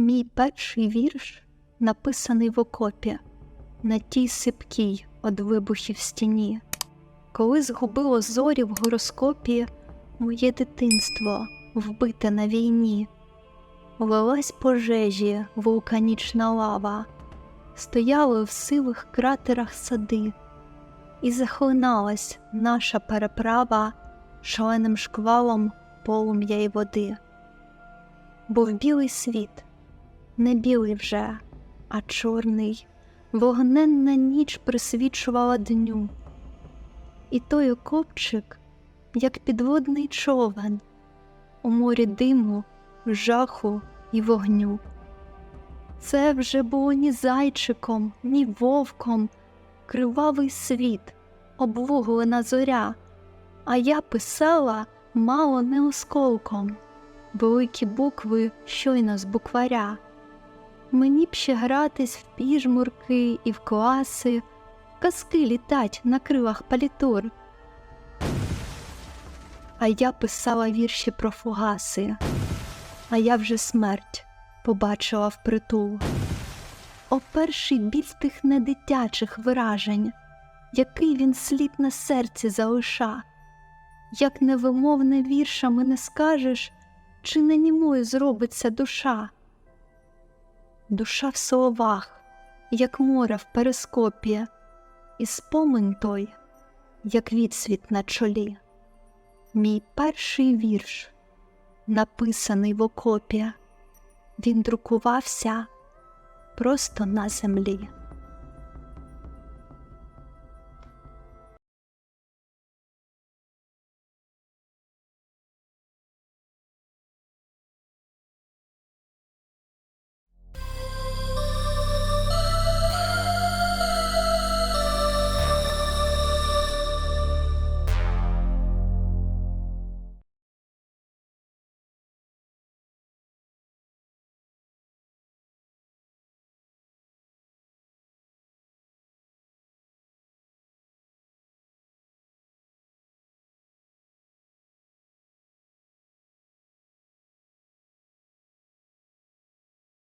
Мій перший вірш написаний в окопі на тій сипкій од вибухів стіні, коли згубило зорі в гороскопі моє дитинство вбите на війні, лилась пожежі вулканічна лава, стояли в сивих кратерах сади, і захлиналась наша переправа шаленим шквалом полум'я й води. Був білий світ, не білий вже, а чорний, вогненна ніч присвічувала дню. І той окопчик, як підводний човен, у морі диму, жаху і вогню. Це вже було ні зайчиком, ні вовком, кривавий світ, обвуглена зоря, а я писала мало не осколком, великі букви щойно з букваря. Мені б ще гратись в піжмурки і в класи, казки літать на крилах палітур. А я писала вірші про фугаси, а я вже смерть побачила впритул. О перший біль тих недитячих виражень, який він слід на серці залиша, як невимовне віршами не скажеш, чи не німою зробиться душа. Душа в словах, як море в перископі, і спомин той, як відсвіт на чолі. Мій перший вірш, написаний в окопі, він друкувався просто на землі.